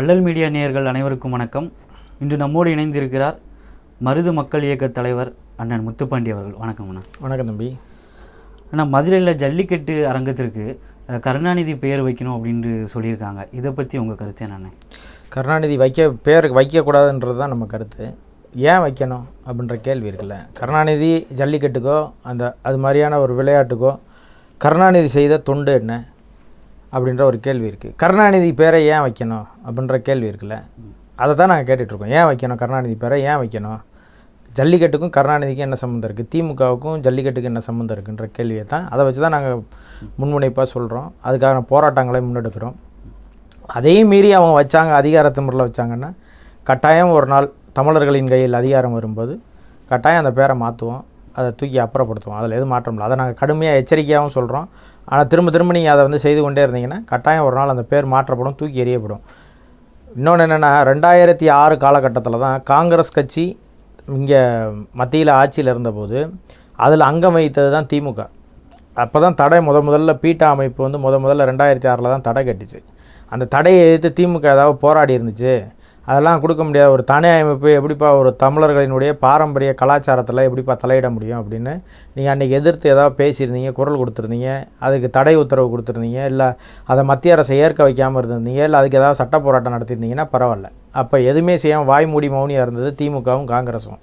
வள்ளல் மீடியா நேயர்கள் அனைவருக்கும் வணக்கம். இன்று நம்மோடு இணைந்திருக்கிறார் மருது மக்கள் இயக்க தலைவர் அண்ணன் முத்துப்பாண்டி அவர்கள். வணக்கம் அண்ணா. வணக்கம் தம்பி. அண்ணா மதுரையில் ஜல்லிக்கட்டு அரங்கத்திற்கு கருணாநிதி பெயர் வைக்கணும் அப்படின்ட்டு சொல்லியிருக்காங்க. இதை பற்றி உங்கள் கருத்து என்னண்ணே? கருணாநிதி வைக்க பேர் வைக்கக்கூடாதுன்றது தான் நம்ம கருத்து. ஏன் வைக்கணும் அப்படின்ற கேள்வி இருக்குல்ல. கருணாநிதி ஜல்லிக்கட்டுக்கோ அந்த அது மாதிரியான ஒரு விளையாட்டுக்கோ கருணாநிதி செய்த தொண்டு என்ன? அப்படின்ற ஒரு கேள்வி இருக்குது கருணாநிதி பேரை ஏன் வைக்கணும் அப்படின்ற கேள்வி இருக்குல்ல? அதை தான் நாங்கள் கேட்டுட்ருக்கோம். ஏன் வைக்கணும் கருணாநிதி பேரை? ஏன் வைக்கணும்? ஜல்லிக்கட்டுக்கும் கருணாநிதிக்கும் என்ன சம்மந்தம் இருக்குது திமுகவுக்கும் ஜல்லிக்கட்டுக்கு என்ன சம்மந்தம் இருக்குன்ற கேள்வியை தான் அதை வச்சு தான் நாங்கள் முன்முனைப்பாக சொல்கிறோம் அதுக்கான போராட்டங்களை முன்னெடுக்கிறோம். அதையும் மீறி அவங்க வச்சாங்க அதிகாரத்து முறையில் வச்சாங்கன்னா கட்டாயம் ஒரு நாள் தமிழர்களின் கையில் அதிகாரம் வரும்போது கட்டாயம் அந்த பேரை மாற்றுவோம் அதை தூக்கி அப்புறப்படுத்துவோம். அதில் எதுவும் மாற்றம் இல்லை. அதை நாங்கள் கடுமையாக எச்சரிக்கையாகவும் சொல்கிறோம் ஆனால் திரும்ப திரும்ப நீங்கள் அதை வந்து செய்து கொண்டே இருந்தீங்கன்னா கட்டாயம் ஒரு நாள் அந்த பேர் மாற்றப்படும் தூக்கி எறியப்படும். இன்னொன்று என்னென்னா ரெண்டாயிரத்தி ஆறு காலகட்டத்தில் தான் காங்கிரஸ் கட்சி இங்கே மத்தியில் ஆட்சியில் இருந்தபோது அதில் அங்கம் வகித்தது தான் திமுக. அப்போ தான் தடை முத முதல்ல பீட்டா அமைப்பு வந்து முத முதல்ல ரெண்டாயிரத்தி ஆறில் தான் தடை கட்டிச்சு. அந்த தடையை எதிர்த்து திமுக ஏதாவது போராடி இருந்துச்சு. அதெல்லாம் கொடுக்க முடியாது. ஒரு தனி அமைப்பு எப்படிப்பா ஒரு தமிழர்களினுடைய பாரம்பரிய கலாச்சாரத்தில் எப்படிப்பா தலையிட முடியும் அப்படின்னு நீங்கள் அன்றைக்கி எதிர்த்து ஏதாவது பேசியிருந்தீங்க குரல் கொடுத்துருந்தீங்க அதுக்கு தடை உத்தரவு கொடுத்துருந்தீங்க இல்லை அதை மத்திய அரசை ஏற்க வைக்காமல் இருந்திருந்தீங்க இல்லை அதுக்கு ஏதாவது சட்ட போராட்டம் நடத்தியிருந்தீங்கன்னா பரவாயில்ல. அப்போ எதுவுமே செய்யாமல் வாய் மூடி மௌனியாக இருந்தது திமுகவும் காங்கிரஸும்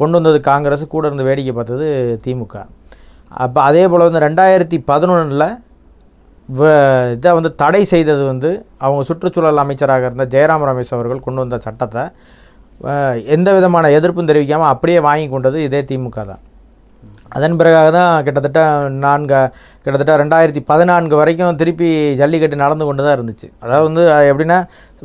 கொண்டு வந்தது காங்கிரஸ் கூட இருந்து வேடிக்கை பார்த்தது திமுக. அப்போ அதே போல் வந்து ரெண்டாயிரத்தி பதினொன்றில் இதை வந்து தடை செய்தது வந்து அவங்க சுற்றுச்சூழல் அமைச்சராக இருந்த ஜெயராம் ரமேஷ் அவர்கள் கொண்டு வந்த சட்டத்தை எந்த விதமான எதிர்ப்பும் தெரிவிக்காமல் அப்படியே வாங்கி கொண்டது இதே திமுக தான். அதன் பிறகாக தான் கிட்டத்தட்ட நான்கு கிட்டத்தட்ட ரெண்டாயிரத்தி பதினான்கு வரைக்கும் திருப்பி ஜல்லிக்கட்டு நடந்து கொண்டு தான் இருந்துச்சு. அதாவது வந்து எப்படின்னா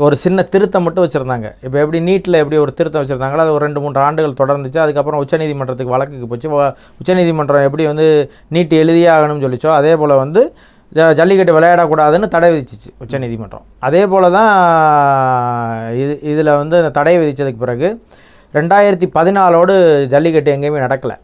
ஒரு சின்ன திருத்தம் மட்டும் வச்சுருந்தாங்க. இப்போ எப்படி நீட்டில் எப்படி ஒரு திருத்தம் வச்சுருந்தாங்களோ அது ஒரு ரெண்டு மூன்று ஆண்டுகள் தொடர்ந்துச்சு. அதுக்கப்புறம் உச்சநீதிமன்றத்துக்கு வழக்குக்கு போச்சு. உச்சநீதிமன்றம் எப்படி வந்து நீட் எழுதியே ஆகணும்னு சொல்லிச்சோ அதே போல் வந்து ஜல்லிக்கட்டு விளையாடக்கூடாதுன்னு தடை விதிச்சிச்சு உச்சநீதிமன்றம். அதே போல் தான் இது இதில் வந்து இந்த தடை விதித்ததுக்கு பிறகு ரெண்டாயிரத்தி பதினாலோடு ஜல்லிக்கட்டு எங்கேயுமே நடக்கலை.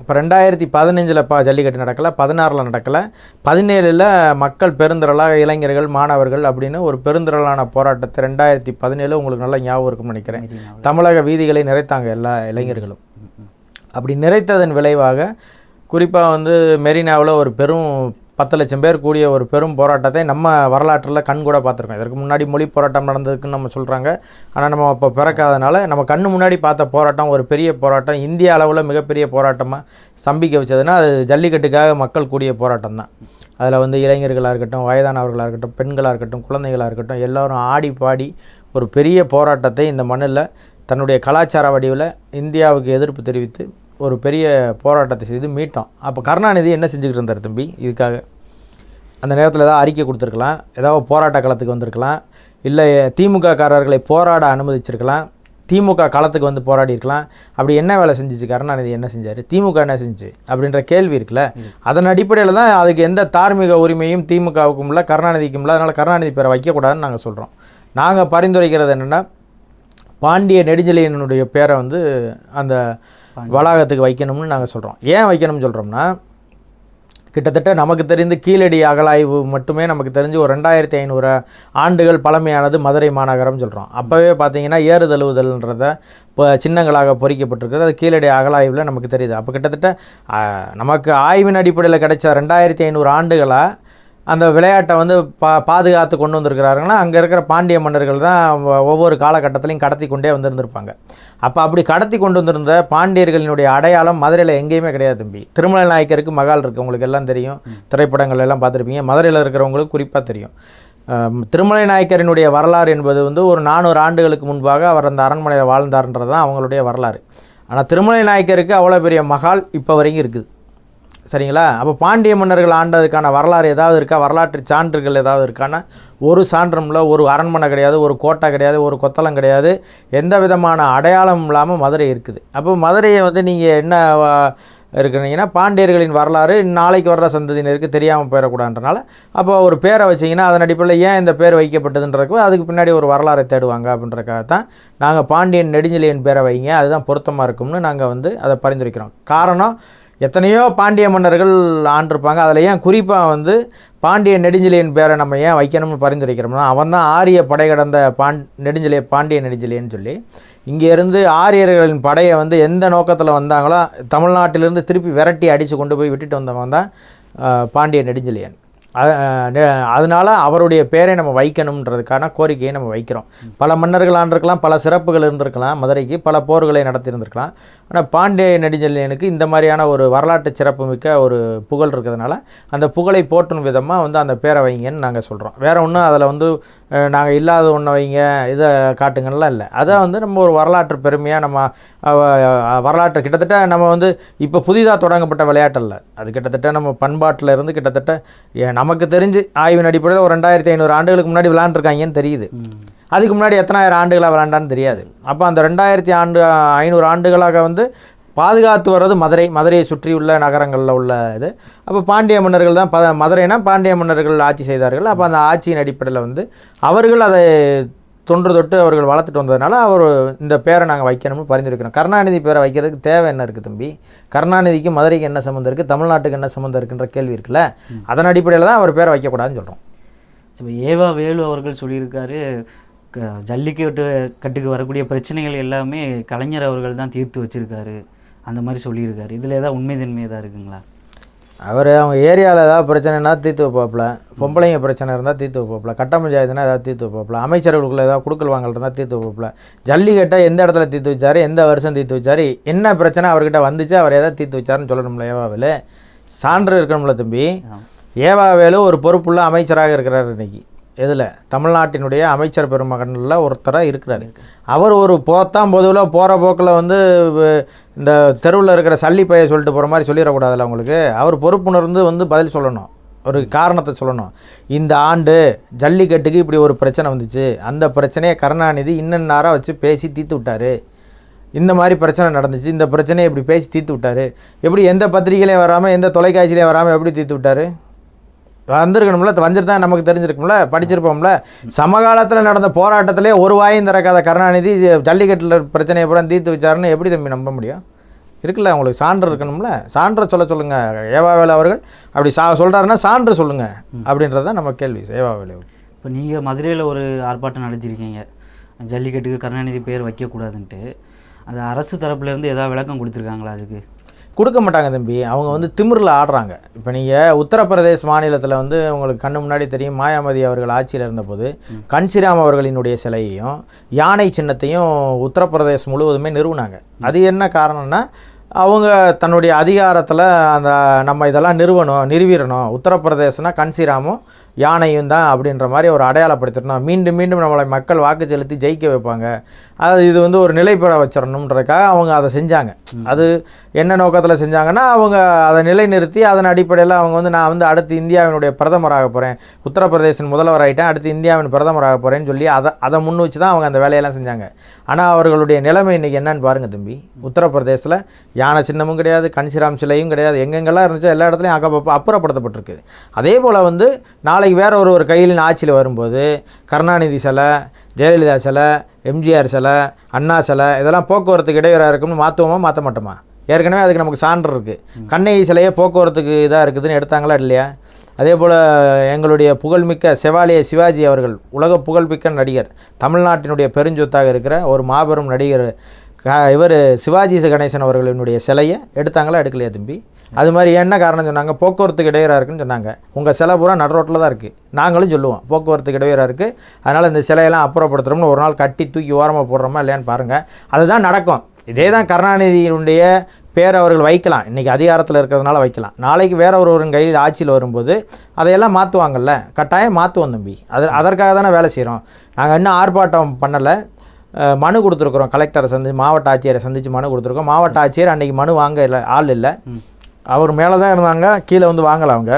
அப்போ ரெண்டாயிரத்தி பதினஞ்சில் பா ஜல்லிக்கட்டு நடக்கலை பதினாறில் நடக்கலை பதினேழில் மக்கள் பெருந்திரளாக இளைஞர்கள் மாணவர்கள் அப்படின்னு ஒரு பெருந்திரளான போராட்டத்தை ரெண்டாயிரத்தி பதினேழு உங்களுக்கு நல்லா ஞாபகம் இருக்கும்னு நினைக்கிறேன். தமிழக வீதிகளை நிறைத்தாங்க எல்லா இளைஞர்களும். அப்படி நிறைத்ததன் விளைவாக குறிப்பாக வந்து மெரினாவில் ஒரு பெரும் பத்து லட்சம் பேர் கூடிய ஒரு பெரும் போராட்டத்தை நம்ம வரலாற்றில் கண் கூட பார்த்துருக்கோம். இதற்கு முன்னாடி மொழி போராட்டம் நடந்ததுக்குன்னு நம்ம சொல்கிறாங்க ஆனால் நம்ம இப்போ பிறக்காதனால நம்ம கண்ணு முன்னாடி பார்த்த போராட்டம் ஒரு பெரிய போராட்டம் இந்திய அளவில் மிகப்பெரிய போராட்டமாக சம்பிக்க வச்சதுன்னா அது ஜல்லிக்கட்டுக்காக மக்கள் கூடிய போராட்டம் தான். அதில் வந்து இளைஞர்களாக இருக்கட்டும் வயதானவர்களாக இருக்கட்டும் பெண்களாக இருக்கட்டும் குழந்தைகளாக இருக்கட்டும் எல்லோரும் ஆடி பாடி ஒரு பெரிய போராட்டத்தை இந்த மண்ணில் தன்னுடைய கலாச்சார வடிவில் இந்தியாவுக்கு எதிர்ப்பு தெரிவித்து ஒரு பெரிய போராட்டத்தை செய்து மீட்டோம் அப்போ கருணாநிதி என்ன செஞ்சுக்கிட்டு இருந்தார் தம்பி? இதுக்காக. அந்த நேரத்தில் ஏதாவது அறிக்கை கொடுத்துருக்கலாம். ஏதாவது போராட்ட களத்துக்கு வந்திருக்கலாம். இல்லை திமுக காரர்களை போராட அனுமதிச்சிருக்கலாம். திமுக களத்துக்கு வந்து போராடி இருக்கலாம். அப்படி என்ன வேலை செஞ்சுச்சு? கருணாநிதி என்ன செஞ்சார்? திமுக என்ன செஞ்சுச்சு அப்படின்ற கேள்வி இருக்குல்ல. அதன் அடிப்படையில் தான் அதுக்கு எந்த தார்மீக உரிமையும் திமுகவுக்கும் இல்லை கருணாநிதிக்கும் இல்லை. அதனால் கருணாநிதி பேரை வைக்கக்கூடாதுன்னு நாங்கள் சொல்கிறோம் நாங்கள் பரிந்துரைக்கிறது என்னென்னா பாண்டிய நெடுஞ்செழியனுடைய பேரை வந்து அந்த வளாகத்துக்கு வைக்கணும்னு நாங்கள் சொல்கிறோம் ஏன் வைக்கணும்னு சொல்கிறோம்னா கிட்டத்தட்ட நமக்கு தெரிந்து கீழடி அகலாய்வு மட்டுமே நமக்கு தெரிஞ்சு ஒரு ரெண்டாயிரத்தி ஐநூறு ஆண்டுகள் பழமையானது மதுரை மாநகரம் சொல்கிறோம் அப்போவே பார்த்தீங்கன்னா ஏறுதழுவுதல்ன்றத இப்போ சின்னங்களாக பொறிக்கப்பட்டிருக்கிறது அது கீழடி அகலாய்வில் நமக்கு தெரியுது. அப்போ கிட்டத்தட்ட நமக்கு ஆய்வின் அடிப்படையில் கிடைச்ச ரெண்டாயிரத்தி ஐநூறு ஆண்டுகளாக அந்த விளையாட்டை வந்து பா பாதுகாத்து கொண்டு வந்திருக்கிறாருங்கன்னா அங்கே இருக்கிற பாண்டிய மன்னர்கள் தான் ஒவ்வொரு காலகட்டத்திலையும் கடத்தி கொண்டே வந்திருந்திருப்பாங்க. அப்போ அப்படி கடத்தி கொண்டு வந்திருந்த பாண்டியர்களினுடைய அடையாளம் மதுரையில் எங்கேயுமே கிடையாது தம்பி. திருமலை நாயக்கருக்கு மகால் இருக்குது உங்களுக்கு எல்லாம் தெரியும். திரைப்படங்கள் எல்லாம் பார்த்துருப்பீங்க. மதுரையில் இருக்கிறவங்களுக்கு குறிப்பாக தெரியும். திருமலை நாயக்கரினுடைய வரலாறு என்பது வந்து ஒரு நானூறு ஆண்டுகளுக்கு முன்பாக அவர் அந்த அரண்மனையில் வாழ்ந்தார்ன்றது தான் அவங்களுடைய வரலாறு. ஆனால் திருமலை நாயக்கருக்கு அவ்வளோ பெரிய மகால் இப்போ வரைக்கும் இருக்குது. சரிங்களா? அப்போ பாண்டிய மன்னர்கள் ஆண்டதுக்கான வரலாறு ஏதாவது இருக்கா? வரலாற்று சான்றுகள் ஏதாவது இருக்கான்னா ஒரு சான்றும் இல்லை ஒரு அரண்மனை கிடையாது ஒரு கோட்டை கிடையாது ஒரு கொத்தளம் கிடையாது. எந்த விதமான அடையாளம் இல்லாமல் மதுரை இருக்குது. அப்போ மதுரையை வந்து நீங்கள் என்ன இருக்கிறீங்கன்னா பாண்டியர்களின் வரலாறு நாளைக்கு வர்ற சந்ததியினருக்கு தெரியாமல் போயிடக்கூடாதுன்றனால அப்போ ஒரு பேரை வச்சிங்கன்னா அதன் அடிப்படையில் ஏன் இந்த பேர் வைக்கப்பட்டதுன்றதுக்கு அதுக்கு பின்னாடி ஒரு வரலாறை தேடுவாங்க அப்படின்றக்காக தான் நாங்கள் பாண்டியன் நெடுஞ்செழியன் பேரை வைங்க அதுதான் பொருத்தமாக இருக்கும்னு நாங்கள் வந்து அதை பரிந்துரைக்கிறோம். காரணம் எத்தனையோ பாண்டிய மன்னர்கள் ஆண்டிருப்பாங்க. அதில் ஏன் குறிப்பாக வந்து பாண்டிய நெடுஞ்செழியன் பேரை நம்ம ஏன் வைக்கணும்னு பரிந்துரைக்கிறோம்னா அவன் தான் ஆரிய படை கடந்த பாண் நெடுஞ்செழிய பாண்டிய நெடுஞ்செழியன் சொல்லி இங்கேருந்து ஆரியர்களின் படையை வந்து எந்த நோக்கத்தில் வந்தாங்களோ தமிழ்நாட்டிலிருந்து திருப்பி விரட்டி அடித்து கொண்டு போய் விட்டுட்டு வந்தவன் தான் பாண்டிய நெடுஞ்செழியன் அதனால் அவருடைய பேரை நம்ம வைக்கணுன்றதுக்கான கோரிக்கையை நம்ம வைக்கிறோம். பல மன்னர்கள் ஆண்டிருக்கலாம் பல சிறப்புகள் இருந்திருக்கலாம் மதுரைக்கு பல போர்களை நடத்தியிருந்திருக்கலாம். ஆனால் பாண்டிய நெடுஞ்செழியனுக்கு இந்த மாதிரியான ஒரு வரலாற்று சிறப்புமிக்க ஒரு புகழ் இருக்கிறதுனால அந்த புகழை போற்றும் விதமாக வந்து அந்த பேரை வைங்கன்னு நாங்கள் சொல்கிறோம் வேறு ஒன்றும் அதில் வந்து நாங்கள் இல்லாத ஒன்றை வைங்க இதை காட்டுங்கலாம் இல்லை. அதை வந்து நம்ம ஒரு வரலாற்று பெருமையாக நம்ம வரலாற்று கிட்டத்தட்ட நம்ம வந்து இப்போ புதிதாக தொடங்கப்பட்ட விளையாட்டு இல்லை அது கிட்டத்தட்ட நம்ம பண்பாட்டில் இருந்து கிட்டத்தட்ட நம்ம நமக்கு தெரிஞ்சு ஆய்வின் அடிப்படையில் ஒரு ரெண்டாயிரத்தி ஐநூறு ஆண்டுகளுக்கு முன்னாடி விளையாண்டுருக்காங்கன்னு தெரியுது. அதுக்கு முன்னாடி எத்தனாயிரம் ஆண்டுகளாக விளாண்டான்னு தெரியாது. அப்போ அந்த ரெண்டாயிரத்தி ஆண்டு ஐநூறு ஆண்டுகளாக வந்து பாதுகாத்து வர்றது மதுரை மதுரையை சுற்றியுள்ள நகரங்களில் உள்ள இது. அப்போ பாண்டிய மன்னர்கள் தான் ப மதுரைனா பாண்டிய மன்னர்கள் ஆட்சி செய்தார்கள். அப்போ அந்த ஆட்சியின் அடிப்படையில் வந்து அவர்கள் அதை தொன்று தொட்டு அவர்கள் வளர்த்துட்டு வந்ததுனால அவர் இந்த பேரை நாங்கள் வைக்கணும்னு பரிந்துரைக்கிறோம். கருணாநிதி பேரை வைக்கிறதுக்கு தேவை என்ன இருக்குது தம்பி? கருணாநிதிக்கு மதுரைக்கு என்ன சம்மந்தம் இருக்குது தமிழ்நாட்டுக்கு என்ன சம்மந்தம் இருக்குன்ற கேள்வி இருக்குல்ல? அதன் அடிப்படையில் தான் அவர் பேரை வைக்கக்கூடாதுன்னு சொல்கிறோம் இப்போ ஏவா வேலு அவர்கள் சொல்லியிருக்காரு க- ஜல்லிக்கட்டு கட்டுக்கு வரக்கூடிய பிரச்சனைகள் எல்லாமே கலைஞர் அவர்கள் தான் தீர்த்து வச்சிருக்காரு. அந்த மாதிரி சொல்லியிருக்காரு. இதில் ஏதாவது உண்மை தன்மை ஏதாவது இருக்குங்களா? அவர் அவங்க ஏரியாவில் ஏதாவது பிரச்சனைனா தீர்த்து வைப்பாப்புல. பொம்பளைங்க பிரச்சனை இருந்தால் தீர்த்து வைப்பாப்புல. கட்ட பஞ்சாயத்துனா ஏதாவது தீர்த்து வைப்பாப்புல. அமைச்சர்களுக்குள்ள ஏதாவது குடுக்கல் வாங்கல் இருந்தால் தீர்த்து வைப்பாப்புல. ஜல்லிக்கட்டை எந்த இடத்துல தீர்த்து வச்சாரு? எந்த வருஷம் தீர்த்து வச்சாரு? என்ன பிரச்சனை அவர்கிட்ட வந்துச்சு? அவர் ஏதாவது தீர்த்து வச்சாருன்னு சொல்லணும்ல ஏவாவில் சான்று இருக்கணும்ல தம்பி. ஏவாவேலு ஒரு பொறுப்புள்ள அமைச்சராக இருக்கிறார் இன்னைக்கு. எதில்? தமிழ்நாட்டினுடைய அமைச்சர் பெருமகனில் ஒருத்தராக இருக்கிறாரு. அவர் ஒரு போத்தான் பொதுவில் போகிற போக்கில் வந்து இந்த தெருவில் இருக்கிற சல்லி பைய சொல்லிட்டு போகிற மாதிரி சொல்லிடக்கூடாதுல்ல அவங்களுக்கு அவர் பொறுப்புணர்ந்து வந்து பதில் சொல்லணும். ஒரு காரணத்தை சொல்லணும். இந்த ஆண்டு ஜல்லிக்கட்டுக்கு இப்படி ஒரு பிரச்சனை வந்துச்சு. அந்த பிரச்சனையை கருணாநிதி இன்னன்னாராக வச்சு பேசி தீர்த்து விட்டாரு. இந்த மாதிரி பிரச்சனை நடந்துச்சு. இந்த பிரச்சனையை இப்படி பேசி தீர்த்து விட்டார். எப்படி எந்த பத்திரிகையிலையும் வராமல் எந்த தொலைக்காட்சியிலையும் வராமல் எப்படி தீர்த்து விட்டார்? வந்திருக்கணும்ல வந்திருந்தா நமக்கு தெரிஞ்சிருக்கும்ல படிச்சிருப்போம்ல. சமகாலத்தில் நடந்த போராட்டத்திலே ஒரு வாயும் திறக்காத கருணாநிதி ஜல்லிக்கட்டில் பிரச்சனையை பூரா தீர்த்து வச்சாருன்னு எப்படி தம்பி நம்ப முடியும்? இருக்குல்ல உங்களுக்கு சான்று இருக்கணும்ல. சான்றை சொல்ல சொல்லுங்கள் ஏவாவேலு அவர்கள். அப்படி சா சொல்கிறாருன்னா சான்று சொல்லுங்கள் அப்படின்றது தான் நம்ம கேள்வி ஏவாவேலு இப்போ நீங்கள் மதுரையில் ஒரு ஆர்ப்பாட்டம் நடத்தியிருக்கீங்க ஜல்லிக்கட்டுக்கு கருணாநிதி பேர் வைக்கக்கூடாதுன்ட்டு. அது அரசு தரப்புலேருந்து ஏதாவது விளக்கம் கொடுத்துருக்காங்களா அதுக்கு? கொடுக்க மாட்டாங்க தம்பி. அவங்க வந்து திமிரில் ஆடுறாங்க. இப்போ நீங்கள் உத்தரப்பிரதேஷ் மாநிலத்தில் வந்து உங்களுக்கு கண்ணு முன்னாடி தெரியும் மாயாவதி அவர்கள் ஆட்சியில் இருந்தபோது கன்சிராம் அவர்களினுடைய சிலையையும் யானை சின்னத்தையும் உத்தரப்பிரதேஷ் முழுவதுமே நிறுவினாங்க. அது என்ன காரணம்னா அவங்க தன்னுடைய அதிகாரத்தில் அந்த நம்ம இதெல்லாம் நிறுவனம் நிறுவிடணும் உத்தரப்பிரதேசனா கன்சிராமும் யானையும் தான் அப்படின்ற மாதிரி ஒரு அடையாளப்படுத்திடணும். மீண்டும் மீண்டும் நம்மளை மக்கள் வாக்கு செலுத்தி ஜெயிக்க வைப்பாங்க. அது இது வந்து ஒரு நிலை பெற வச்சிடணுன்றதுக்காக அவங்க அதை செஞ்சாங்க. அது என்ன நோக்கத்தில் செஞ்சாங்கன்னா அவங்க அதை நிலைநிறுத்தி அதன் அடிப்படையில் அவங்க வந்து நான் வந்து அடுத்து இந்தியாவினுடைய பிரதமராக போகிறேன் உத்தரப்பிரதேசன் முதல்வர் ஆகிட்டேன் அடுத்து இந்தியாவின் பிரதமராக போகிறேன்னு சொல்லி அதை அதை முன் வச்சு தான் அவங்க அந்த வேலையெல்லாம் செஞ்சாங்க. ஆனால் அவர்களுடைய நிலைமை இன்றைக்கி என்னன்னு பாருங்கள் தம்பி. உத்தரப்பிரதேசில் யானை சின்னமும் கிடையாது கன்சிராம் சிலையும் கிடையாது. எங்கெங்கெல்லாம் இருந்துச்சோ எல்லா இடத்துலையும் அக்கப்பப்போ அப்புறப்படுத்தப்பட்டிருக்கு. அதே போல் வந்து நாளைக்கு வேற ஒரு ஒரு கையில் ஆட்சியில் வரும்போது கருணாநிதி சிலை ஜெயலலிதா சிலை எம்ஜிஆர் சிலை அண்ணா சிலை இதெல்லாம் போக்குவரத்துக்கு இடையூறாக இருக்கும்னு மாற்றுவோமா மாற்ற மாட்டோமா? ஏற்கனவே அதுக்கு நமக்கு சான்று இருக்குது கண்ணகி சிலையே போக்குவரத்துக்கு இதாக இருக்குதுன்னு எடுத்தாங்களா இல்லையா? அதே போல் எங்களுடைய புகழ்மிக்க செவாலிய சிவாஜி அவர்கள் உலக புகழ்மிக்க நடிகர் தமிழ்நாட்டினுடைய பெருஞ்சொத்தாக இருக்கிற ஒரு மாபெரும் நடிகர் க இவர் சிவாஜி கணேசன் அவர்களினுடைய சிலையை எடுத்தாங்களா எடுக்கலையா தம்பி? அது மாதிரி என்ன காரணம் சொன்னாங்க? போக்குவரத்துக்கு இடையூறாக இருக்குன்னு சொன்னாங்க. உங்கள் சிலை பூரா நடு ரோட்டில் தான் இருக்குது நாங்களும் சொல்லுவோம் போக்குவரத்துக்கு இடையூறாக இருக்குது அதனால் இந்த சிலையெல்லாம் அப்புறப்படுத்துகிறோம்னு ஒரு நாள் கட்டி தூக்கி ஓரமாக போடுறோமா இல்லையான்னு பாருங்கள் அதுதான் நடக்கும். இதே தான் கருணாநிதியினுடைய பேர் அவர்கள் வைக்கலாம். இன்றைக்கி அதிகாரத்தில் இருக்கிறதுனால வைக்கலாம். நாளைக்கு வேற ஒருவரின் கையில் ஆட்சியில் வரும்போது அதையெல்லாம் மாற்றுவாங்கல்ல கட்டாயம் மாற்றுவோம் தம்பி. அது அதற்காக தானே வேலை செய்கிறோம் நாங்கள் இன்னும் ஆர்ப்பாட்டம் பண்ணலை. மனு கொடுத்துருக்குறோம். கலெக்டரை சந்திச்சு மாவட்ட ஆட்சியரை சந்தித்து மனு கொடுத்துருக்கோம். மாவட்ட ஆட்சியர் அன்றைக்கி மனு வாங்க இல்லை ஆள் இல்லை. அவர் மேலே தான் இருந்தாங்க கீழே வந்து வாங்கலை அவங்க.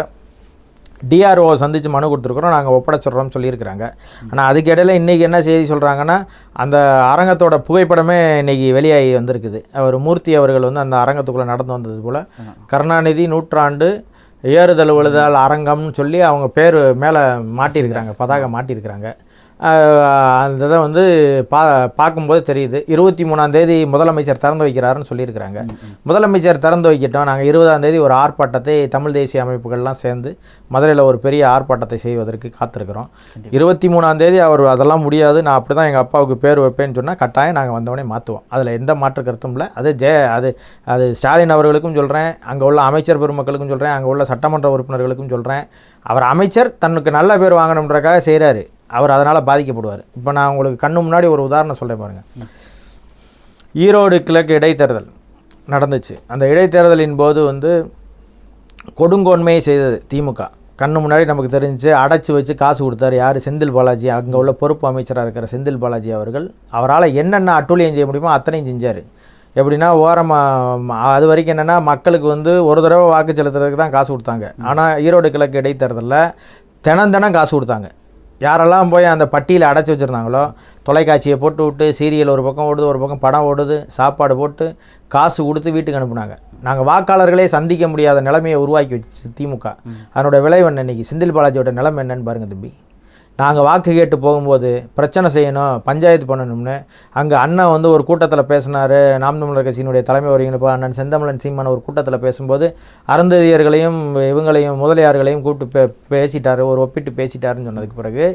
டிஆர்ஓ சந்தித்து மனு கொடுத்துருக்குறோம் நாங்கள் ஒப்படைச்சிட்றோம்னு சொல்லியிருக்கிறாங்க. ஆனால் அதுக்கு இன்றைக்கி என்ன செய்தி சொல்கிறாங்கன்னா அந்த அரங்கத்தோட புகைப்படமே இன்றைக்கி வெளியாகி வந்திருக்குது. அவர் மூர்த்தி அவர்கள் வந்து அந்த அரங்கத்துக்குள்ளே நடந்து வந்தது போல் கருணாநிதி நூற்றாண்டு ஏறுதல் விழுதல் அரங்கம்னு சொல்லி அவங்க பேர் மேலே மாட்டியிருக்கிறாங்க பதாகை மாட்டியிருக்கிறாங்க. அந்த இதை வந்து பா பார்க்கும்போது தெரியுது. இருபத்தி மூணாம் தேதி முதலமைச்சர் திறந்து வைக்கிறாருன்னு சொல்லியிருக்கிறாங்க. முதலமைச்சர் திறந்து வைக்கட்டும். நாங்கள் இருபதாம் தேதி ஒரு ஆர்ப்பாட்டத்தை தமிழ் தேசிய அமைப்புகள்லாம் சேர்ந்து மதுரையில் ஒரு பெரிய ஆர்ப்பாட்டத்தை செய்வதற்கு காத்திருக்கிறோம். இருபத்தி மூணாம் தேதி அவர் அதெல்லாம் முடியாது. நான் அப்படி தான் எங்கள் அப்பாவுக்கு பேர் வைப்பேன்னு சொன்னால் கட்டாயம் நாங்கள் வந்தவொடனே மாற்றுவோம் அதில் எந்த மாற்று கருத்தும் இல்லை. அது ஜெய அது அது ஸ்டாலின் அவர்களுக்கும் சொல்கிறேன் அங்கே உள்ள அமைச்சர் பெருமக்களுக்கும் சொல்கிறேன் அங்கே உள்ள சட்டமன்ற உறுப்பினர்களுக்கும் சொல்கிறேன் அவர் அமைச்சர் தனக்கு நல்ல பேர் வாங்கணுன்றக்காக செய்கிறாரு அவர் அதனால் பாதிக்கப்படுவார். இப்போ நான் உங்களுக்கு கண்ணு முன்னாடி ஒரு உதாரணம் சொல்கிறேன் பாருங்கள் ஈரோடு கிழக்கு இடைத்தேர்தல் நடந்துச்சு. அந்த இடைத்தேர்தலின் போது வந்து கொடுங்கோன்மையை செய்தது திமுக. கண்ணு முன்னாடி நமக்கு தெரிஞ்சு அடைச்சி வச்சு காசு கொடுத்தாரு யார்? செந்தில் பாலாஜி. அங்கே உள்ள பொறுப்பு அமைச்சராக இருக்கிற செந்தில் பாலாஜி அவர்கள். அவரால் என்னென்ன அட்டூழியம் செய்ய முடியுமோ அத்தனையும் செஞ்சார். எப்படின்னா ஓரமாக அது வரைக்கும் என்னென்னா மக்களுக்கு வந்து ஒரு தடவை வாக்கு செலுத்துறதுக்கு தான் காசு கொடுத்தாங்க. ஆனால் ஈரோடு கிழக்கு இடைத்தேர்தலில் தினம் தினம் காசு கொடுத்தாங்க. யாரெல்லாம் போய் அந்த பட்டியில் அடைச்சி வச்சுருந்தாங்களோ தொலைக்காட்சியை போட்டு விட்டு சீரியல் ஒரு பக்கம் ஓடுது ஒரு பக்கம் படம் ஓடுது சாப்பாடு போட்டு காசு கொடுத்து வீட்டுக்கு அனுப்புனாங்க. நாங்கள் வாக்காளர்களே சந்திக்க முடியாத நிலைமையை உருவாக்கி வச்சு திமுக. அதனோட விளைவு என்ன இன்னைக்கு? செந்தில் பாலாஜியோட நிலைமை என்னன்னு பாருங்க தம்பி. நாங்கள் வாக்கு கேட்டு போகும்போது பிரச்சனை செய்யணும் பஞ்சாயத்து பண்ணணும்னு அங்கே அண்ணன் வந்து ஒரு கூட்டத்தில் பேசினார் நாம் தமிழர் கட்சியினுடைய தலைமை ஒருங்கிணைப்பு அண்ணன் செந்தமிழன் சீமான ஒரு கூட்டத்தில் பேசும்போது அருந்ததியர்களையும் இவங்களையும் முதலியார்களையும் கூப்பிட்டு பே பேசிட்டார் ஒரு ஒப்பிட்டு பேசிட்டாருன்னு சொன்னதுக்கு பிறகு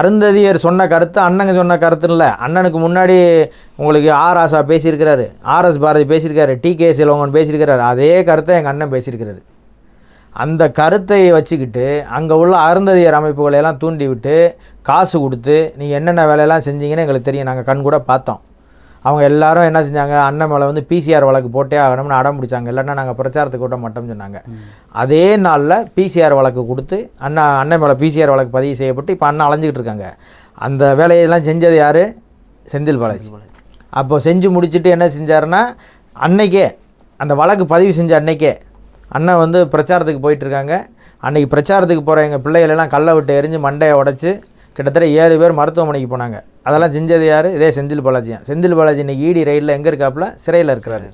அருந்ததியர் சொன்ன கருத்து அண்ணங்க சொன்ன கருத்து இல்லை. அண்ணனுக்கு முன்னாடி உங்களுக்கு ஆர் ஆசா பேசியிருக்கிறாரு ஆர்எஸ் பாரதி பேசியிருக்காரு டி கே சிலவங்கன் பேசியிருக்கிறாரு அதே கருத்தை எங்கள் அண்ணன் பேசியிருக்கிறாரு. அந்த கருத்தை வச்சுக்கிட்டு அங்கே உள்ள அருந்ததியர் அமைப்புகளை எல்லாம் தூண்டி விட்டு காசு கொடுத்து நீங்கள் என்னென்ன வேலையெல்லாம் செஞ்சீங்கன்னு எங்களுக்கு தெரியும். நாங்கள் கண் கூட பார்த்தோம். அவங்க எல்லாரும் என்ன செஞ்சாங்க? அண்ணன் மேலே வந்து பிசிஆர் வழக்கு போட்டே ஆகணும்னு அடம் பிடிச்சாங்க. இல்லைன்னா நாங்கள் பிரச்சாரத்துக்கு கூட்ட மாட்டோம்னு சொன்னாங்க. அதே நாளில் பிசிஆர் வழக்கு கொடுத்து அண்ணா அண்ணன் மேலே பிசிஆர் வழக்கு பதிவு செய்யப்பட்டு இப்போ அண்ணன் அலைஞ்சிக்கிட்டு இருக்காங்க. அந்த வேலையெல்லாம் செஞ்சது யார்? செந்தில் பாலாஜி. அப்போ செஞ்சு முடிச்சுட்டு என்ன செஞ்சாருன்னா அன்னைக்கே அந்த வழக்கு பதிவு செஞ்ச அன்னைக்கே அண்ணன் வந்து பிரச்சாரத்துக்கு போயிட்டுருக்காங்க. அன்றைக்கி பிரச்சாரத்துக்கு போகிற எங்கள் பிள்ளைகளெல்லாம் கல்லை விட்டு எரிஞ்சு மண்டையை உடச்சி கிட்டத்தட்ட ஏழு பேர் மருத்துவமனைக்கு போனாங்க. அதெல்லாம் செஞ்சது யார்? இதே செந்தில் பாலாஜியான் செந்தில் பாலாஜி இன்றைக்கி ஈடி ரயிலில் எங்கே இருக்காப்புல? சிறையில் இருக்கிறாரு.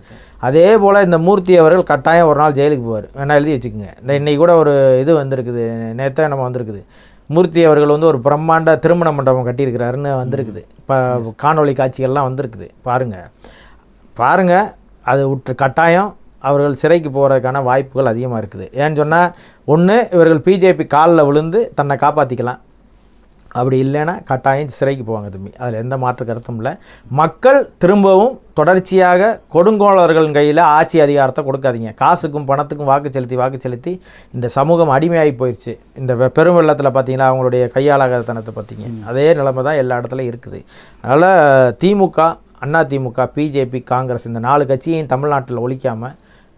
அதே போல் இந்த மூர்த்தி அவர்கள் கட்டாயம் ஒரு நாள் ஜெயிலுக்கு போவார். வேணா எழுதி வச்சுக்கோங்க. இந்த இன்றைக்கி கூட ஒரு இது வந்திருக்குது. நேற்று நம்ம வந்திருக்குது. மூர்த்தி அவர்கள் வந்து ஒரு பிரம்மாண்ட திருமண மண்டபம் கட்டியிருக்கிறாருன்னு வந்திருக்குது. இப்போ காணொளி காட்சிகள்லாம் வந்திருக்குது. பாருங்கள் பாருங்கள் அது விட்டு கட்டாயம். அவர்கள் சிறைக்கு போகிறதுக்கான வாய்ப்புகள் அதிகமாக இருக்குது. ஏன்னு சொன்னால் ஒன்று இவர்கள் பிஜேபி காலில் விழுந்து தன்னை காப்பாற்றிக்கலாம் அப்படி இல்லைன்னா கட்டாயம் சிறைக்கு போவாங்க தம்பி. அதில் எந்த மாற்று கருத்தும் இல்லை. மக்கள் திரும்பவும் தொடர்ச்சியாக கொடுங்கோளர்கள் கையில் ஆட்சி அதிகாரத்தை கொடுக்காதீங்க. காசுக்கும் பணத்துக்கும் வாக்கு செலுத்தி வாக்கு செலுத்தி இந்த சமூகம் அடிமையாகி போயிடுச்சு இந்த பெரும் வெள்ளத்தில் பார்த்தீங்கன்னா அவங்களுடைய கையாளாகத்தனத்தை பார்த்தீங்க அதே நிலைமை தான் எல்லா இடத்துலையும் இருக்குது. அதனால் திமுக அண்ணா திமுக பிஜேபி காங்கிரஸ் இந்த நாலு கட்சியையும் தமிழ்நாட்டில் ஒழிக்காமல்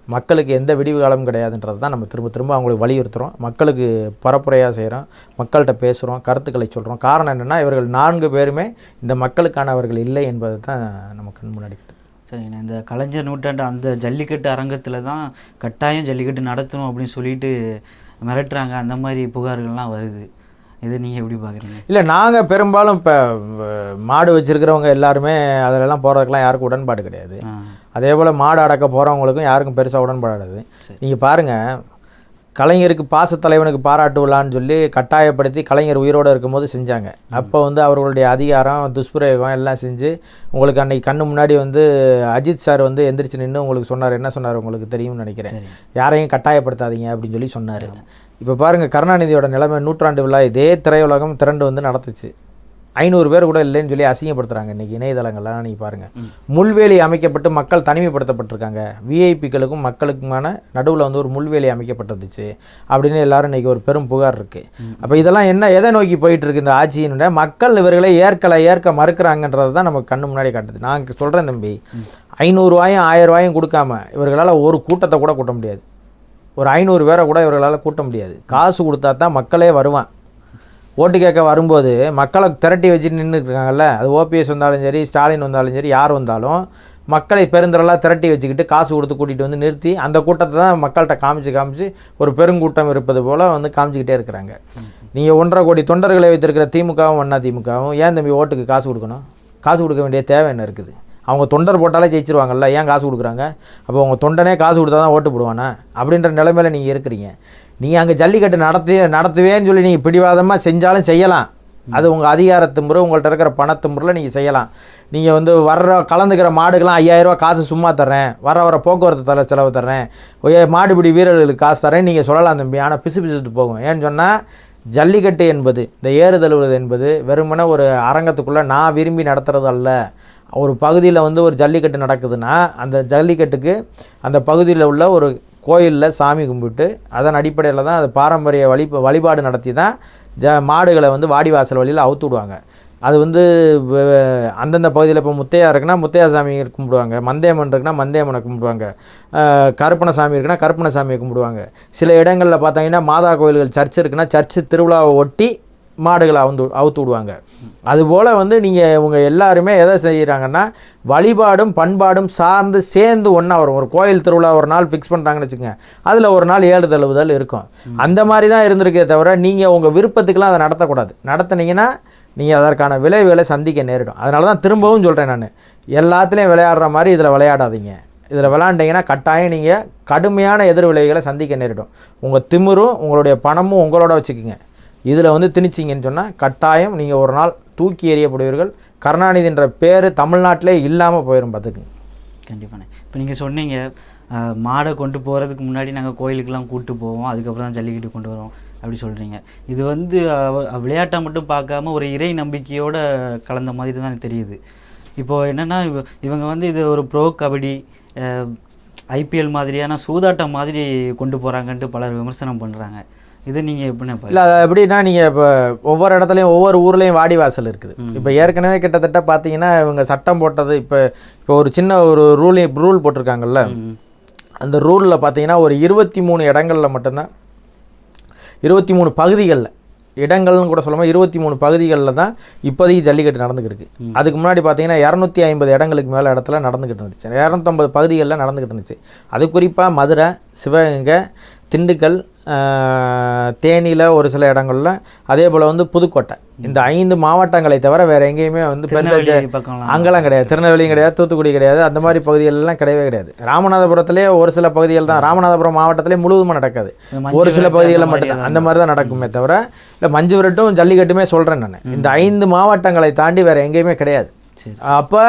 மக்களுக்கு எந்த விடிவு காலமும் கிடையாதுன்றது தான் நம்ம திரும்ப திரும்ப அவங்களுக்கு வலியுறுத்துகிறோம் மக்களுக்கு பரப்புரையாக செய்கிறோம் மக்கள்கிட்ட பேசுகிறோம் கருத்துக்களை சொல்கிறோம் காரணம் என்னென்னா இவர்கள் நான்கு பேருமே இந்த மக்களுக்கானவர்கள் இல்லை என்பது தான் நம்ம கண் முன்னாடி சரிங்கண்ணா. இந்த கலைஞர் நூற்றாண்டு அந்த ஜல்லிக்கட்டு அரங்கத்தில் தான் கட்டாயம் ஜல்லிக்கட்டு நடத்தணும் அப்படின்னு சொல்லிட்டு மிரட்டுறாங்க. அந்த மாதிரி புகார்கள்லாம் வருது. இது நீங்கள் எப்படி பார்க்குறீங்க இல்லை நாங்கள் பெரும்பாலும் இப்போ மாடு வச்சுருக்கிறவங்க எல்லாருமே அதிலெல்லாம் போகிறதுக்கெல்லாம் யாருக்கும் உடன்பாடு கிடையாது. அதே போல் மாடு அடக்க போகிறவங்களுக்கும் யாருக்கும் பெருசாக உடன்பாடாது. நீங்கள் பாருங்கள் கலைஞருக்கு பாசத்தலைவனுக்கு பாராட்டு விழான்னு சொல்லி கட்டாயப்படுத்தி கலைஞர் உயிரோடு இருக்கும்போது செஞ்சாங்க. அப்போ வந்து அவர்களுடைய அதிகாரம் துஷ்பிரயோகம் எல்லாம் செஞ்சு உங்களுக்கு அன்னைக்கு கண்ணு முன்னாடி வந்து அஜித் சார் வந்து எந்திரிச்சு நின்று உங்களுக்கு சொன்னார். என்ன சொன்னார் உங்களுக்கு தெரியும்னு நினைக்கிறேன். யாரையும் கட்டாயப்படுத்தாதீங்க அப்படின்னு சொல்லி சொன்னார். இப்போ பாருங்கள் கருணாநிதியோட நிலைமை நூற்றாண்டு விழா இதே திரையுலகம் திரண்டு வந்து நடத்துச்சு. ஐநூறு பேர் கூட இல்லைன்னு சொல்லி அசிங்கப்படுத்துகிறாங்க இன்றைக்கி இணையதளங்கள்லாம். நீங்கள் பாருங்கள் முள்வேலி அமைக்கப்பட்டு மக்கள் தனிமைப்படுத்தப்பட்டிருக்காங்க. விஐபிக்களுக்கும் மக்களுக்குமான நடுவில் வந்து ஒரு முள்வேலி அமைக்கப்பட்டிருந்துச்சு அப்படின்னு எல்லாரும் இன்றைக்கி ஒரு பெரும் புகார் இருக்குது அப்போ இதெல்லாம் என்ன எதை நோக்கி போயிட்டு இருக்கு இந்த ஆட்சியினுடைய? மக்கள் இவர்களை ஏற்கலை ஏற்க மறுக்கிறாங்கன்றது தான் நமக்கு கண்ணு முன்னாடி காட்டுது. நான் சொல்கிறேன் தம்பி ஐநூறுரூவாயும் ஆயிரம் ரூபாயும் கொடுக்காம இவர்களால் ஒரு கூட்டத்தை கூட கூட்ட முடியாது. ஒரு ஐநூறு பேரை கூட இவர்களால் கூட்ட முடியாது. காசு கொடுத்தா தான் மக்களே வருவான். ஓட்டு கேட்க வரும்போது மக்களை திரட்டி வச்சுட்டு நின்றுருக்காங்கல்ல அது ஓபிஎஸ் வந்தாலும் சரி ஸ்டாலின் வந்தாலும் சரி யார் வந்தாலும் மக்களை பெருந்திரளாக திரட்டி வச்சுக்கிட்டு காசு கொடுத்து கூட்டிகிட்டு வந்து நிறுத்தி அந்த கூட்டத்தை தான் மக்கள்கிட்ட காமிச்சு காமிச்சு ஒரு பெருங்கூட்டம் இருப்பது போல் வந்து காமிச்சிக்கிட்டே இருக்கிறாங்க. நீங்கள் ஒன்றரை கோடி தொண்டர்களை வைத்திருக்கிற திமுகவும் அண்ணா திமுகவும் ஏன் தம்பி ஓட்டுக்கு காசு கொடுக்கணும்? காசு கொடுக்க வேண்டிய தேவை என்ன இருக்குது? அவங்க தொண்டர் போட்டாலே ஜெயிச்சிருவாங்கல்ல ஏன் காசு கொடுக்குறாங்க? அப்போ அவங்க தொண்டனே காசு கொடுத்தா தான் ஓட்டு போடுவானா? அப்படின்ற நிலைமையில் நீங்கள் இருக்கிறீங்க. நீங்கள் அங்கே ஜல்லிக்கட்டு நடத்தி நடத்துவேன்னு சொல்லி நீங்கள் பிடிவாதமாக செஞ்சாலும் செய்யலாம். அது உங்கள் அதிகாரத்து முறை உங்கள்கிட்ட இருக்கிற பணத்து முறையில் நீங்கள் செய்யலாம். நீங்கள் வந்து வர்ற கலந்துக்கிற மாடுக்கெல்லாம் ஐயாயிரரூவா காசு சும்மா தர்றேன். வர வர போக்குவரத்து தலை செலவு தர்றேன். மாடுபிடி வீரர்களுக்கு காசு தரேன் நீங்கள் சொல்லலாம் தம்பி. ஆனால் பிசு பிசுத்து போகும். ஏன்னு சொன்னால் ஜல்லிக்கட்டு என்பது இந்த ஏறுதழுவது என்பது வெறுமனே ஒரு அரங்கத்துக்குள்ளே நான் விரும்பி நடத்துறது அல்ல. ஒரு பகுதியில் வந்து ஒரு ஜல்லிக்கட்டு நடக்குதுன்னா அந்த ஜல்லிக்கட்டுக்கு அந்த பகுதியில் உள்ள ஒரு கோயிலில் சாமி கும்பிட்டு அதன் அடிப்படையில் தான் அது பாரம்பரிய வழி வழிபாடு நடத்தி தான் ஜ மாடுகளை வந்து வாடிவாசல் வழியில் அவுத்து விடுவாங்க. அது வந்து அந்தந்த பகுதியில் இப்போ முத்தையா இருக்குன்னா முத்தையா சாமி கும்பிடுவாங்க. மந்தேமன் இருக்குன்னா மந்தேமனை கும்பிடுவாங்க. கருப்பண சாமி இருக்குன்னா கருப்பண சாமியை கும்பிடுவாங்க. சில இடங்களில் பார்த்தீங்கன்னா மாதா கோயில்கள் சர்ச் இருக்குன்னா சர்ச்சு திருவிழாவை ஒட்டி மாடுகளை அவுந்து அவுத்து விடுவாங்க. அதுபோல் வந்து நீங்கள் இவங்க எல்லாருமே எதை செய்கிறாங்கன்னா வழிபாடும் பண்பாடும் சார்ந்து சேர்ந்து ஒன்றா வரும். ஒரு கோயில் திருவிழா ஒரு நாள் ஃபிக்ஸ் பண்ணுறாங்கன்னு வச்சுக்கோங்க. அதில் ஒரு நாள் ஏழு தழுவுதல் இருக்கும். அந்த மாதிரி தான் இருந்திருக்கே தவிர நீங்கள் உங்கள் விருப்பத்துக்கெல்லாம் அதை நடத்தக்கூடாது. நடத்துனீங்கன்னா நீங்கள் அதற்கான விளைவுகளை சந்திக்க நேரிடும். அதனால தான் திரும்பவும் சொல்கிறேன் நான். எல்லாத்துலேயும் விளையாடுற மாதிரி இதில் விளையாடாதீங்க. இதில் விளாண்டீங்கன்னா கட்டாயம் நீங்கள் கடுமையான எதிர் விளைவுகளை சந்திக்க நேரிடும். உங்கள் திமிரும் உங்களுடைய பணமும் உங்களோட வச்சுக்கோங்க. இதில் வந்து திணிச்சிங்கன்னு சொன்னால் கட்டாயம் நீங்கள் ஒரு நாள் தூக்கி எறியப்படுவீர்கள் கருணாநிதின்ற பேர் தமிழ்நாட்டிலே இல்லாமல் போயிடும் பார்த்துக்குங்க. கண்டிப்பாண்ணே. இப்போ நீங்கள் சொன்னீங்க மாடை கொண்டு போகிறதுக்கு முன்னாடி நாங்கள் கோயிலுக்கெல்லாம் கூப்பிட்டு போவோம் அதுக்கப்புறம் தான் ஜல்லிக்கட்டு கொண்டு வரோம் அப்படி சொல்கிறீங்க. இது வந்து விளையாட்டை மட்டும் பார்க்காம ஒரு இறை நம்பிக்கையோட கலந்த மாதிரி தான் எனக்கு தெரியுது. இப்போது என்னென்னா இவங்க வந்து இது ஒரு ப்ரோ கபடி ஐபிஎல் மாதிரியான சூதாட்டம் மாதிரி கொண்டு போகிறாங்கன்ட்டு பலர் விமர்சனம் பண்ணுறாங்க. இது நீங்கள் எப்படின்னு இல்லை அது எப்படின்னா நீங்கள் இப்போ ஒவ்வொரு இடத்துலையும் ஒவ்வொரு ஊர்லேயும் வாடிவாசல் இருக்குது. இப்போ ஏற்கனவே கிட்டத்தட்ட பார்த்தீங்கன்னா இவங்க சட்டம் போட்டது இப்போ இப்போ ஒரு சின்ன ஒரு ரூல் ரூல் போட்டிருக்காங்கல்ல. அந்த ரூலில் பார்த்தீங்கன்னா ஒரு இருபத்தி மூணு இடங்களில் மட்டும்தான் இருபத்தி மூணு பகுதிகளில் இடங்கள்னு கூட சொல்லாமல் இருபத்தி மூணு பகுதிகளில் தான் இப்போதைக்கு ஜல்லிக்கட்டு நடந்துக்கிட்டு இருக்கு அதுக்கு முன்னாடி பார்த்தீங்கன்னா இரநூத்தி ஐம்பது இடங்களுக்கு மேலே இடத்துல நடந்துக்கிட்டு இருந்துச்சு. இரநூத்தம்பது பகுதிகளில் நடந்துக்கிட்டு இருந்துச்சு. அது குறிப்பாக மதுரை சிவகங்கை திண்டுக்கல் தேனியில் ஒரு சில இடங்கள்ல அதே போல் வந்து புதுக்கோட்டை. இந்த ஐந்து மாவட்டங்களை தவிர வேறு எங்கேயுமே வந்து பெருசாக அங்கெல்லாம் கிடையாது. திருநெல்வேலியும் கிடையாது தூத்துக்குடி கிடையாது. அந்த மாதிரி பகுதிகளெல்லாம் கிடையவே கிடையாது. ராமநாதபுரத்திலே ஒரு சில பகுதிகள் தான். ராமநாதபுரம் மாவட்டத்திலே முழுவதுமாக நடக்காது. ஒரு சில பகுதிகளில் மட்டும்தான். அந்த மாதிரி தான் நடக்குமே தவிர இல்லை மஞ்சு விரட்டும் ஜல்லிக்கட்டுமே சொல்கிறேன் நான். இந்த ஐந்து மாவட்டங்களை தாண்டி வேறு எங்கேயுமே கிடையாது. அப்போ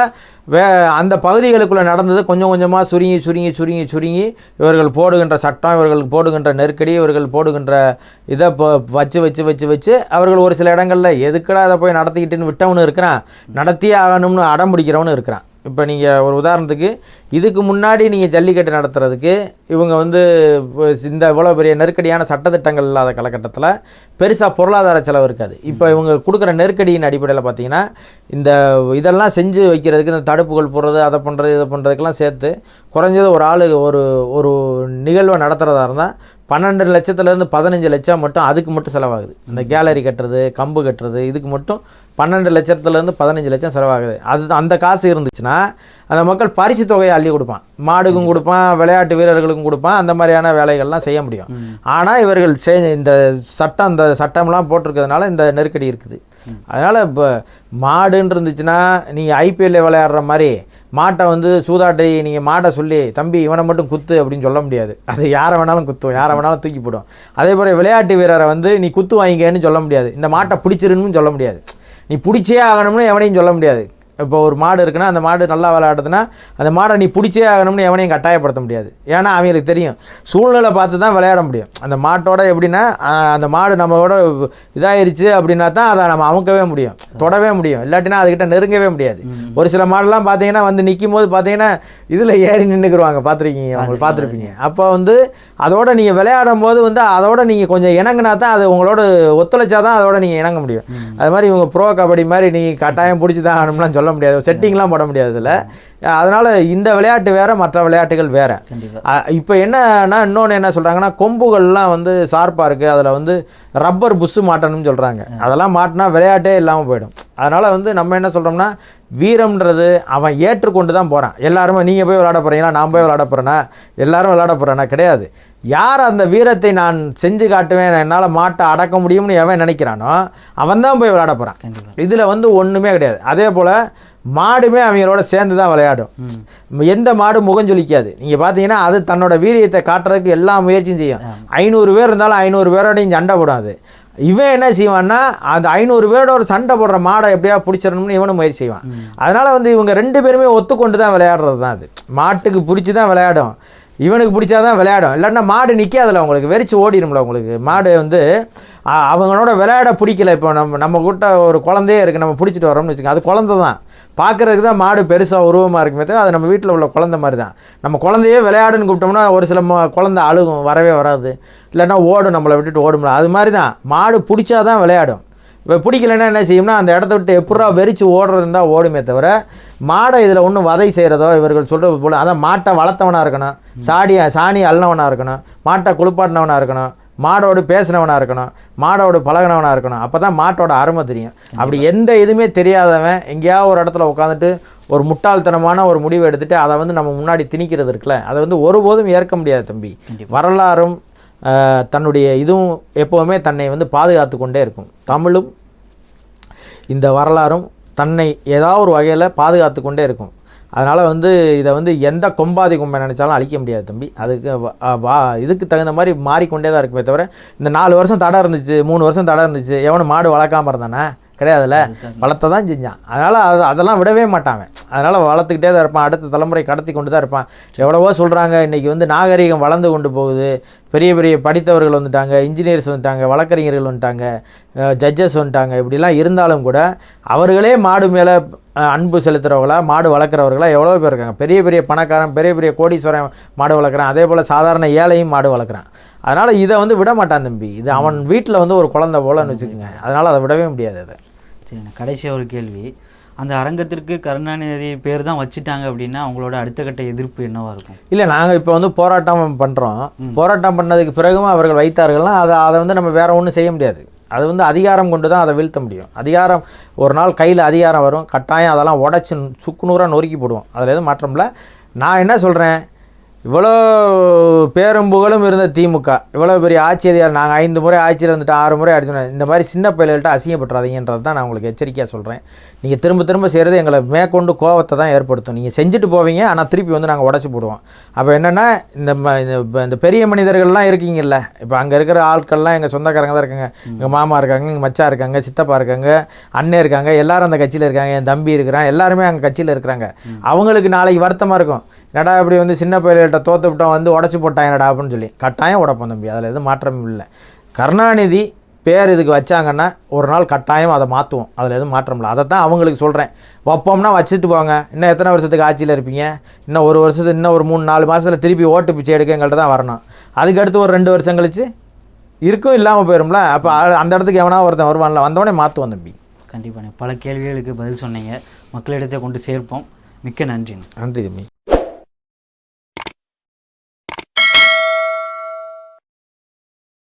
வே அந்த பகுதிகளுக்குள்ளே நடந்தது கொஞ்சம் கொஞ்சமாக சுருங்கி சுருங்கி சுருங்கி சுருங்கி இவர்கள் போடுகின்ற சட்டம் இவர்களுக்கு போடுகின்ற நெருக்கடி இவர்கள் போடுகின்ற இதை இப்போ வச்சு வச்சு வச்சு வச்சு அவர்கள் ஒரு சில இடங்களில் எதுக்கடா அதை போய் நடத்திக்கிட்டுன்னு விட்டவனு இருக்கிறான். நடத்தியே ஆகணும்னு அடம் பிடிக்கிறவனு இருக்கிறான். இப்போ நீங்கள் ஒரு உதாரணத்துக்கு இதுக்கு முன்னாடி நீங்கள் ஜல்லிக்கட்டு நடத்துறதுக்கு இவங்க வந்து இந்த இவ்வளோ பெரிய நெருக்கடியான சட்டத்திட்டங்கள் இல்லாத காலகட்டத்தில் பெருசாக பொருளாதார செலவு இருக்காது. இப்போ இவங்க கொடுக்குற நெருக்கடியின் அடிப்படையில் பார்த்தீங்கன்னா இந்த இதெல்லாம் செஞ்சு வைக்கிறதுக்கு இந்த தடுப்புகள் போடுறது அதை பண்ணுறது இதை பண்ணுறதுக்கெல்லாம் சேர்த்து குறைஞ்சது ஒரு ஆளு ஒரு ஒரு நிகழ்வை நடத்துகிறதா இருந்தால் பன்னெண்டு லட்சத்துலேருந்து பதினஞ்சு லட்சம் மட்டும் அதுக்கு மட்டும் செலவாகுது. இந்த கேலரி கட்டுறது கம்பு கட்டுறது இதுக்கு மட்டும் பன்னெண்டு லட்சத்துலேருந்து பதினஞ்சு லட்சம் செலவாகுது. அது அந்த காசு இருந்துச்சுன்னா அந்த மக்கள் பரிசு தொகையை அள்ளி கொடுப்பான். மாடுக்கும் கொடுப்பான் விளையாட்டு வீரர்களுக்கும் கொடுப்பான். அந்த மாதிரியான வேலைகள்லாம் செய்ய முடியும். ஆனால் இவர்கள் செ இந்த சட்டம் இந்த சட்டம்லாம் போட்டிருக்கிறதுனால இந்த நெருக்கடி இருக்குது. அதனால் இப்போ மாடுன்னு இருந்துச்சுன்னா நீங்கள் ஐபிஎல்ல விளையாடுற மாதிரி மாட்டை வந்து சூதாட்டை நீங்கள் மாட்டை சொல்லி தம்பி இவனை மட்டும் குத்து அப்படின்னு சொல்ல முடியாது. அது யாரை வேணாலும் குத்தும் யாரை வேணாலும் தூக்கி போடும் அதே போல் விளையாட்டு வீரரை வந்து நீ குத்து வாங்கிக்கன்னு சொல்ல முடியாது. இந்த மாட்டை பிடிச்சிருன்னு சொல்ல முடியாது. நீ பிடிச்சே ஆகணும்னு எவனையும் சொல்ல முடியாது. இப்போ ஒரு மாடு இருக்குன்னா அந்த மாடு நல்லா விளையாடுதுன்னா அந்த மாடை நீ பிடிச்சே ஆகணும்னு எவனையும் கட்டாயப்படுத்த முடியாது. ஏன்னா அவங்களுக்கு தெரியும். சூழ்நிலை பார்த்து தான் விளையாட முடியும். அந்த மாட்டோட எப்படின்னா அந்த மாடு நம்மளோட இதாயிருச்சு அப்படின்னா தான் அதை நம்ம அமுக்கவே முடியும். தொடவே முடியும். இல்லாட்டினா அதுக்கிட்ட நெருங்கவே முடியாது. ஒரு சில மாடெல்லாம் பார்த்தீங்கன்னா வந்து நிற்கும் போது பார்த்தீங்கன்னா இதில் ஏறி நின்றுக்குருவாங்க பார்த்துருக்கீங்க. உங்களுக்கு பார்த்துருப்பீங்க. அப்போ வந்து அதோட நீங்கள் விளையாடும் போது வந்து அதோட நீங்கள் கொஞ்சம் இணங்குனா தான் அது உங்களோட ஒத்துழைச்சா தான் அதோட நீங்கள் இணங்க முடியும். அது மாதிரி இவங்க ப்ரோ கபடி மாதிரி நீங்கள் கட்டாயம் பிடிச்சி தான் ஆகணும்லாம் சொல்ல முடியாது. செட்டிங்லாம் போட முடியாது இதில் அதனால் இந்த விளையாட்டு வேறு மற்ற விளையாட்டுகள் வேறு. இப்போ என்னன்னா இன்னொன்று என்ன சொல்கிறாங்கன்னா கொம்புகள்லாம் வந்து ஷார்ப்பாக இருக்குது அதில் வந்து ரப்பர் புஷ்ஷு மாட்டணும்னு சொல்கிறாங்க அதெல்லாம் மாட்டினா விளையாட்டே இல்லாமல் போயிடும். அதனால் வந்து நம்ம என்ன சொல்கிறோம்னா வீரம்ன்றது அவன் ஏற்றுக்கொண்டு தான் போகிறான் எல்லாருமே நீங்கள் போய் விளையாட போகிறீங்களா நான் போய் விளையாட போகிறேன்னா எல்லாரும் விளையாட போகிறேன்னா கிடையாது. யார் அந்த வீரத்தை நான் செஞ்சு காட்டுவேன்? என்னால் மாட்டை அடக்க முடியும்னு எவன் நினைக்கிறானோ அவன் தான் போய் விளையாட போகிறான். இதில் வந்து ஒன்றுமே கிடையாது. அதே போல் மாடுமே அவங்களோட சேர்ந்து தான் விளையாடும் எந்த மாடு முகஞ்சொலிக்காது நீங்கள் பார்த்தீங்கன்னா அது தன்னோட வீரியத்தை காட்டுறதுக்கு எல்லா முயற்சியும் செய்யும். ஐநூறு பேர் இருந்தாலும் ஐநூறு பேரோடையும் சண்டை போடாது இவன் என்ன செய்வான்னா அந்த ஐநூறு பேரோட ஒரு சண்டை போடுற மாடை எப்படியா பிடிச்சிடணும்னு இவனும் முயற்சி செய்வான். அதனால் வந்து இவங்க ரெண்டு பேருமே ஒத்துக்கொண்டு தான் விளையாடுறது தான் அது. மாட்டுக்கு பிடிச்சி தான் விளையாடும். இவனுக்கு பிடிச்சாதான் விளையாடும். இல்லைன்னா மாடு நிற்காதுல உங்களுக்கு வெறிச்சு ஓடிடும்ல உங்களுக்கு மாடு வந்து அவங்களோட விளையாட பிடிக்கல. இப்போ நம்ம நம்ம கூட்ட ஒரு குழந்தையே இருக்குது நம்ம பிடிச்சிட்டு வரோம்னு வச்சுக்கோங்க. அது குழந்தை தான். பார்க்குறதுக்கு தான் மாடு பெருசாக உருவமாக இருக்குமே தவிர அது நம்ம வீட்டில் உள்ள குழந்த மாதிரி தான் நம்ம குழந்தையே விளையாடுன்னு கூப்பிட்டோம்னா ஒரு சில குழந்த அழுகும் வரவே வராது. இல்லைன்னா ஓடும் நம்மளை விட்டுட்டு ஓடும்ல அது மாதிரி தான் மாடு பிடிச்சா தான் விளையாடும். இப்போ பிடிக்கலன்னா என்ன செய்யும்னா அந்த இடத்த விட்டு எப்படா வெறிச்சு ஓடுறது தான் ஓடுமே தவிர மாடை இதில் ஒன்றும் வதை செய்கிறதோ இவர்கள் சொல்கிறது போல் அதான் மாட்டை வளர்த்தவனாக இருக்கணும். சாடியை சாணி அள்ளவனாக இருக்கணும். மாட்டை குளிப்பாட்டினவனாக இருக்கணும். மாடோடு பேசினவனாக இருக்கணும் மாடோடு பழகினவனாக இருக்கணும். அப்போ தான் மாட்டோட அருமை தெரியும். அப்படி எந்த இதுவுமே தெரியாதவன் எங்கேயாவது ஒரு இடத்துல உட்காந்துட்டு ஒரு முட்டாள்தனமான ஒரு முடிவை எடுத்துட்டு அதை வந்து நம்ம முன்னாடி திணிக்கிறது இருக்குல்ல அதை வந்து ஒருபோதும் ஏற்க முடியாது தம்பி. வரலாறும் தன்னுடைய இதுவும் எப்போவுமே தன்னை வந்து பாதுகாத்து கொண்டே இருக்கும். தமிழும் இந்த வரலாறும் தன்னை ஏதாவது ஒரு வகையில் பாதுகாத்து கொண்டே இருக்கும். அதனால் வந்து இதை வந்து எந்த கொம்பாதி கொம்பை நினச்சாலும் அழிக்க முடியாது தம்பி. அதுக்கு வ- இதுக்கு தகுந்த மாதிரி மாறிக்கொண்டே தான் இருக்குமே தவிர இந்த நாலு வருஷம் தடை இருந்துச்சு மூணு வருஷம் தடை இருந்துச்சு எவனும் மாடு வளர்க்காம இருந்தானே? கிடையாதுல்ல. வளர்த்த தான் செஞ்சான். அதனால் அது அதெல்லாம் விடவே மாட்டான் அவன். அதனால் வளர்த்துக்கிட்டே தான் இருப்பான். அடுத்த தலைமுறை கடத்தி கொண்டு தான் இருப்பான். எவ்வளவோ சொல்கிறாங்க இன்றைக்கி வந்து நாகரிகம் வளர்ந்து கொண்டு போகுது. பெரிய பெரிய படித்தவர்கள் வந்துட்டாங்க இன்ஜினியர்ஸ் வந்துட்டாங்க வழக்கறிஞர்கள் வந்துட்டாங்க ஜட்ஜஸ் வந்துட்டாங்க இப்படிலாம் இருந்தாலும் கூட அவர்களே மாடு மேலே அன்பு செலுத்துகிறவங்களா மாடு வளர்க்குறவர்களா எவ்வளோ பேர் இருக்காங்க. பெரிய பெரிய பணக்காரன் பெரிய பெரிய கோடீஸ்வரன் மாடு வளர்க்குறான். அதே போல் சாதாரண ஏழையும் மாடு வளர்க்குறான். அதனால் இதை வந்து விட மாட்டான் தம்பி. இது அவன் வீட்டில் வந்து ஒரு குழந்தை போலன்னு வச்சுக்கோங்க. அதனால் அதை விடவே முடியாது அதை. சரிண்ணா கடைசியாக ஒரு கேள்வி. அந்த அரங்கத்திற்கு கருணாநிதி பேர் தான் வச்சுட்டாங்க அப்படின்னா அவங்களோட அடுத்த கட்ட எதிர்ப்பு என்னவா இருக்கும்? இல்லை நாங்கள் இப்போ வந்து போராட்டம் பண்ணுறோம் போராட்டம் பண்ணதுக்கு பிறகும் அவர்கள் வைத்தார்கள்னா அதை அதை வந்து நம்ம வேற ஒன்றும் செய்ய முடியாது. அது வந்து அதிகாரம் கொண்டு தான் அதை வீழ்த்த முடியும். அதிகாரம் ஒரு நாள் கையில் அதிகாரம் வரும் கட்டாயம் அதெல்லாம் உடச்சி சுக்குநூறாக நொறுக்கி போடுவோம். அதில் எதுவும் மாற்றம் இல்லை. நான் என்ன சொல்கிறேன் இவ்வளோ பேரும் புகழும் இருந்த திமுக. இவ்வளோ பெரிய ஆட்சி அதிகாரம் நாங்கள் ஐந்து முறை ஆட்சியில் இருந்துட்டு ஆறு முறை அடிச்சோம் இந்த மாதிரி சின்ன பிள்ளைகள்கிட்ட அசிங்கப்பட்டுறாதீங்கன்றது தான் நான் உங்களுக்கு எச்சரிக்கையாக சொல்கிறேன் நீங்கள் திரும்ப திரும்ப செய்கிறது எங்களை மேற்கொண்டு கோவத்தை தான் ஏற்படுத்தும். நீங்கள் செஞ்சுட்டு போவீங்க ஆனால் திருப்பி வந்து நாங்கள் உடச்சி போடுவோம். அப்போ என்னென்னா இந்த இந்த பெரிய மனிதர்கள்லாம் இருக்கீங்கல்ல இப்போ அங்கே இருக்கிற ஆட்கள்லாம் எங்கள் சொந்தக்காரங்க தான் இருக்காங்க. எங்கள் மாமா இருக்காங்க எங்கள் மச்சா இருக்காங்க சித்தப்பா இருக்காங்க அண்ணன் இருக்காங்க எல்லாரும் அந்த கட்சியில் இருக்காங்க என் தம்பி இருக்கிறான் எல்லாருமே அங்கே கட்சியில் இருக்கிறாங்க. அவங்களுக்கு நாளைக்கு வருத்தமாக இருக்கும். என்னடா இப்படி வந்து சின்ன பையல்கிட்ட தோத்து விட்டோம் வந்து உடச்சி போட்டாங்கடா அப்படின்னு சொல்லி கட்டாயம் உடைப்போம் தம்பி. அதில் எதுவும் மாற்றமும் இல்லை. கருணாநிதி பேர் இதுக்கு வச்சாங்கன்னா ஒரு நாள் கட்டாயம் அதை மாற்றுவோம் அதில் எதுவும் மாற்றம் இல்லை. அதை தான் அவங்களுக்கு சொல்கிறேன் வைப்போம்னா வச்சுட்டு போங்க. இன்னும் எத்தனை வருஷத்துக்கு ஆட்சியில் இருப்பீங்க? இன்னும் ஒரு வருஷத்துக்கு இன்னும் ஒரு மூணு நாலு மாதத்தில் திருப்பி ஓட்டு பிச்சை எடுக்க எங்கள்கிட்ட தான் வரணும். அதுக்கு அடுத்து ஒரு ரெண்டு வருஷம் கழிச்சு இருக்கும் இல்லாமல் போயிரும்ல? அப்போ அந்த இடத்துக்கு எவனா ஒருத்தன் வருவான்ல வந்தவொடனே மாற்றுவோம் தம்பி. கண்டிப்பாண்ணே பல கேள்விகளுக்கு பதில் சொன்னீங்க. மக்களிடத்தை கொண்டு சேர்ப்போம். மிக்க நன்றிண்ணே நன்றி தம்பி.